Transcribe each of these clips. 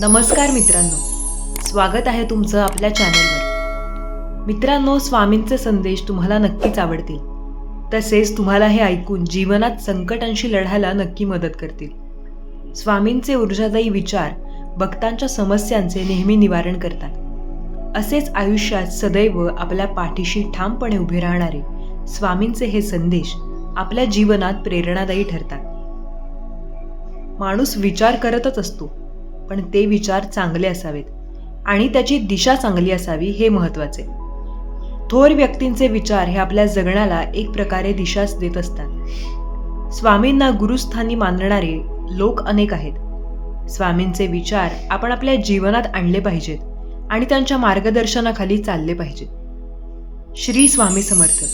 नमस्कार मित्रांनो. स्वागत आहे तुमचं आपल्या चॅनलवर मित्रांनो स्वामींचे संदेश तुम्हाला नक्कीच आवडतील. तसेच तुम्हाला हे ऐकून जीवनात संकटांशी लढायला नक्की मदत करतील. स्वामींचे ऊर्जादायी विचार भक्तांच्या समस्यांचे नेहमी निवारण करतात. असेच आयुष्यात सदैव आपल्या पाठीशी ठामपणे उभे राहणारे स्वामींचे हे संदेश आपल्या जीवनात प्रेरणादायी ठरतात. माणूस विचार करतच असतो. पण ते विचार चांगले असावेत आणि त्याची दिशा चांगली असावी हे महत्त्वाचे थोर व्यक्तींचे विचार हे आपल्या जगण्याला एक प्रकारे दिशाच देत असतात. स्वामींना गुरुस्थानी मानणारे लोक अनेक आहेत. स्वामींचे विचार आपण आपल्या जीवनात आणले पाहिजेत आणि त्यांच्या मार्गदर्शनाखाली चालले पाहिजेत. श्री स्वामी समर्थ.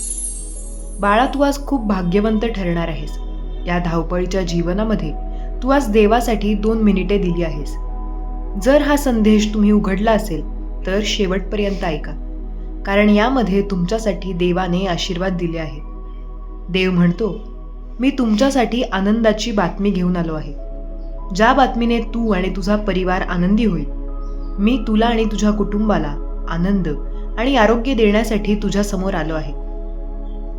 बाळा तू आज खूप भाग्यवंत ठरणार आहेस. या धावपळीच्या जीवनामध्ये तू आज देवासाठी दोन मिनिटे दिली आहेस. जर हा संदेश तुम्ही उघडला असेल तर शेवटपर्यंत ऐका. कारण यामध्ये तुमच्यासाठी देवाने आशीर्वाद दिले आहेत. देव म्हणतो मी तुमच्यासाठी आनंदाची बातमी घेऊन आलो आहे. ज्या बातमीने तू आणि तुझा परिवार आनंदी होईल मी तुला आणि तुझ्या कुटुंबाला आनंद आणि आरोग्य देण्यासाठी तुझ्यासमोर आलो आहे.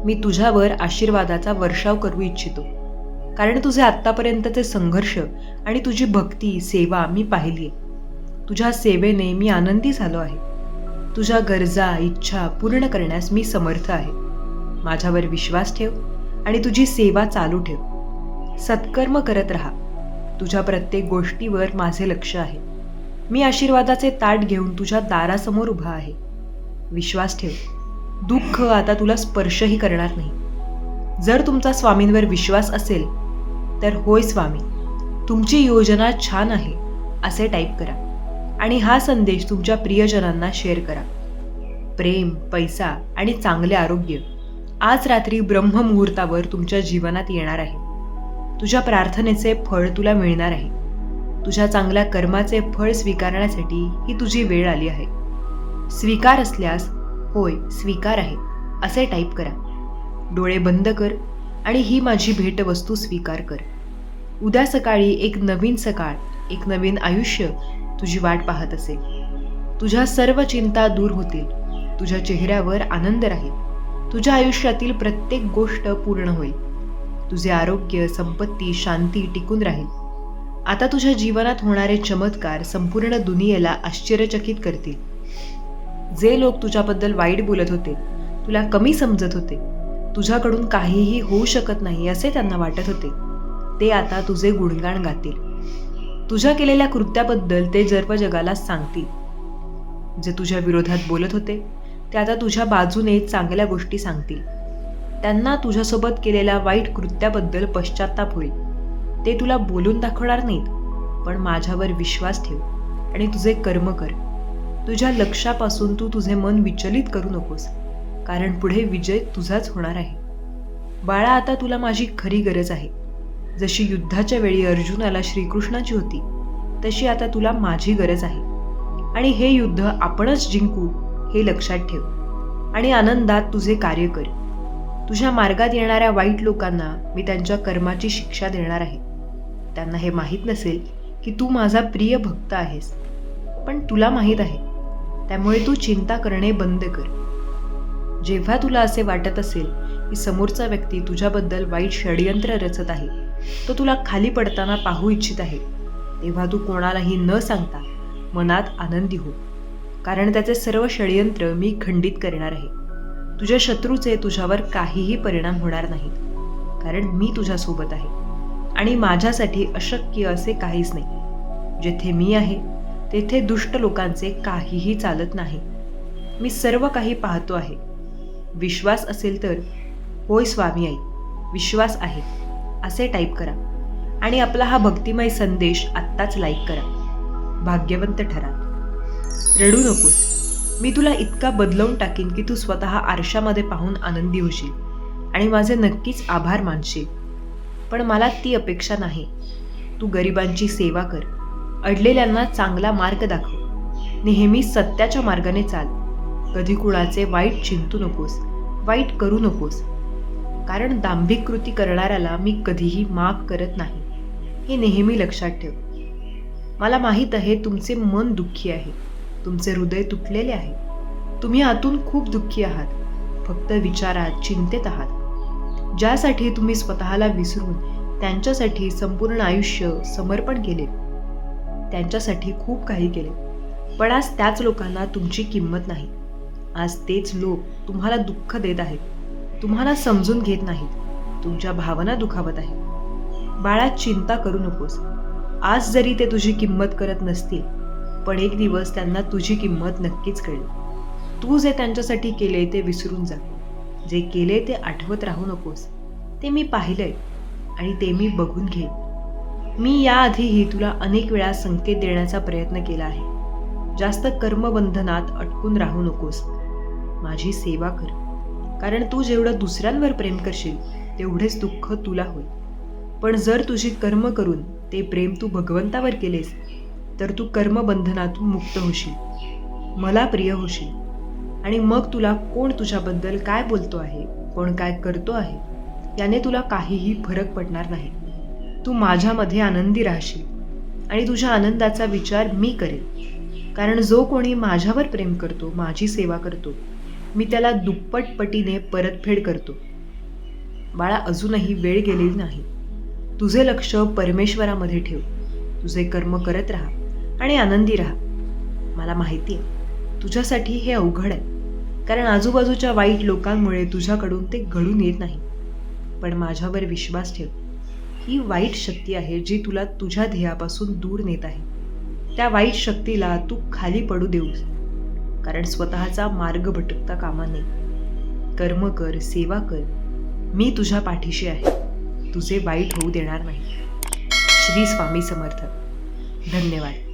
मी तुझ्यावर आशीर्वादाचा वर्षाव करू इच्छितो. कारण तुझे आत्तापर्यंतचे संघर्ष आणि तुझी भक्ती सेवा मी पाहिली आहे तुझ्या सेवेने मी आनंदी झालो आहे. तुझ्या गरजा इच्छा पूर्ण करण्यास मी समर्थ आहे. माझ्यावर विश्वास ठेव आणि तुझी सेवा चालू ठेव. सत्कर्म करत राहा. तुझ्या प्रत्येक गोष्टीवर माझे लक्ष आहे. मी आशीर्वादाचे ताट घेऊन तुझ्या दारासमोर उभा आहे. विश्वास ठेव. दुःख आता तुला स्पर्शही करणार नाही. जर तुमचा स्वामींवर विश्वास असेल तर होय स्वामी तुमची योजना छान आहे असे टाईप करा. आणि हा संदेश तुमच्या प्रियजनांना शेअर करा. प्रेम पैसा आणि चांगले आरोग्य आज रात्री ब्रह्ममुहूर्तावर तुमच्या जीवनात येणार आहे. तुझ्या प्रार्थनेचे फळ तुला मिळणार आहे. तुझ्या चांगल्या कर्माचे फळ स्वीकारण्यासाठी ही तुझी वेळ आली आहे. स्वीकार असल्यास होय स्वीकार आहे असे टाईप करा. डोळे बंद कर आणि ही माझी भेटवस्तू स्वीकार कर. उद्या सकाळी एक नवीन सकाळ एक नवीन आयुष्य तुझी वाट पाहत असेल तुझ्या सर्व चिंता दूर होतील. तुझ्या चेहऱ्यावर आनंद राहील. तुझ्या आयुष्यातील प्रत्येक गोष्ट पूर्ण होईल. तुझे आरोग्य संपत्ती शांती टिकून राहील. आता तुझ्या जीवनात होणारे चमत्कार संपूर्ण दुनियेला आश्चर्यचकित करतील. जे लोक तुझ्याबद्दल वाईट बोलत होते तुला कमी समजत होते तुझ्याकडून काहीही होऊ शकत नाही असे त्यांना वाटत होते. ते आता तुझे गुणगाण गातील. तुझ्या केलेल्या कृत्याबद्दल ते जर्व जगाला सांगतील. जे तुझ्या विरोधात बोलत होते ते आता तुझ्या बाजूने चांगल्या गोष्टी सांगतील. त्यांना तुझ्यासोबत केलेल्या वाईट कृत्याबद्दल पश्चाताप होईल. ते तुला बोलून दाखवणार नाहीत पण माझ्यावर विश्वास ठेव आणि तुझे कर्म कर. तुझ्या लक्षापासून तू तुझे मन विचलित करू नकोस कारण पुढे विजय तुझाच होणार आहे. बाळा आता तुला माझी खरी गरज आहे. जशी युद्धाच्या वेळी अर्जुनाला श्रीकृष्णाची होती तशी आता तुला माझी गरज आहे. आणि हे युद्ध आपणच जिंकू हे लक्षात ठेव. आणि आनंदात तुझे कार्य कर. तुझ्या मार्गात येणाऱ्या वाईट लोकांना मी त्यांच्या कर्माची शिक्षा देणार आहे. त्यांना हे माहीत नसेल की तू माझा प्रिय भक्त आहेस. पण तुला माहीत आहे त्यामुळे तू चिंता करणे बंद कर. जेव्हा तुला असे वाटत असेल की समोरचा व्यक्ती तुझ्याबद्दल वाईट षडयंत्र रचत आहे तो तुला खाली पडताना पाहू इच्छित आहे. तेव्हा तू कोणालाही न सांगता मनात आनंदी हो. कारण त्याचे सर्व षडयंत्र मी खंडित करणार आहे. तुझ्या शत्रूचे तुझ्यावर काहीही परिणाम होणार नाहीत. कारण मी तुझ्यासोबत आहे. आणि माझ्यासाठी अशक्य असे काहीच नाही. जेथे मी आहे तेथे दुष्ट लोकांचे काहीही चालत नाही. मी सर्व काही पाहतो आहे. विश्वास असेल तर होय स्वामी आई विश्वास आहे. असे टाईप करा. आणि आपला हा भक्तिमय संदेश आत्ताच लाईक करा. भाग्यवंत ठरा. रडू नकोस. मी तुला इतका बदलवून टाकीन की तू स्वतः आरशामध्ये पाहून आनंदी होशील आणि माझे नक्कीच आभार मानशील. पण मला ती अपेक्षा नाही. तू गरिबांची सेवा कर. अडलेल्यांना चांगला मार्ग दाखव. नेहमी सत्याच्या मार्गाने चाल. कधी कुणाचे वाईट चिंतू नकोस. वाईट करू नकोस. कारण दांभिक कृती करणाऱ्याला मी कधीही माफ करत नाही. हे नेहमी लक्षात ठेव. मला माहीत आहे तुमचे मन दुःखी आहे. तुमचे हृदय तुटलेले आहे. तुम्ही आतून खूप दुःखी आहात. फक्त विचारात चिंतेत आहात. ज्यासाठी तुम्ही स्वतःला विसरून त्यांच्यासाठी संपूर्ण आयुष्य समर्पण केले. त्यांच्यासाठी खूप काही केले. पण आज त्याच लोकांना तुमची किंमत नाही. आज तेच लोक तुम्हाला दुःख देत आहेत. तुम्हाला समजून घेत नाहीत तुमच्या भावना दुखावत आहेत. बाळा चिंता करू नकोस. आज जरी ते तुझी किंमत करत नसतील पण एक दिवस त्यांना तुझी किंमत नक्कीच कळेल. तू जे त्यांच्यासाठी केले ते विसरून जा. जे केले ते आठवत राहू नकोस. ते मी पाहिलंय आणि ते मी बघून घेईन. मी याआधीही तुला अनेक वेळा संकेत देण्याचा प्रयत्न केला आहे. जास्त कर्मबंधनात अटकून राहू नकोस. माझी सेवा कर. कारण तू जेवढं दुसऱ्यांवर प्रेम करशील तेवढेच दुःख तुला होईल. पण जर तुझी कर्म करून ते प्रेम तू भगवंतावर केलेस तर तू कर्मबंधनातून मुक्त होशील. मला प्रिय होशील. आणि मग तुला कोण तुझ्याबद्दल काय बोलतो आहे कोण काय करतो आहे याने तुला काहीही फरक पडणार नाही. तू माझ्यामध्ये आनंदी राहशील. आणि तुझ्या आनंदाचा विचार मी करेन. कारण जो कोणी माझ्यावर प्रेम करतो माझी सेवा करतो मी त्याला दुप्पट पटीने परतफेड करतो. बाळा अजूनही वेळ गेलेली नाही. तुझे लक्ष परमेश्वरामध्ये ठेव. तुझे कर्म करत राहा आणि आनंदी राहा. मला माहिती आहे तुझ्यासाठी हे अवघड आहे. कारण आजूबाजूच्या वाईट लोकांमुळे तुझ्याकडून ते घडून येत नाही. पण माझ्यावर विश्वास ठेव. ही वाईट शक्ती आहे जी तुला तुझ्या ध्येयापासून दूर नेत आहे. त्या वाईट शक्तीला तू खाली पडू देऊस. कारण स्वतःचा मार्ग भटकता कामा नये. कर्म कर सेवा कर. मी तुझ्या पाठीशी आहे. तुझे वाईट होऊ देणार नाही. श्री स्वामी समर्थ. धन्यवाद.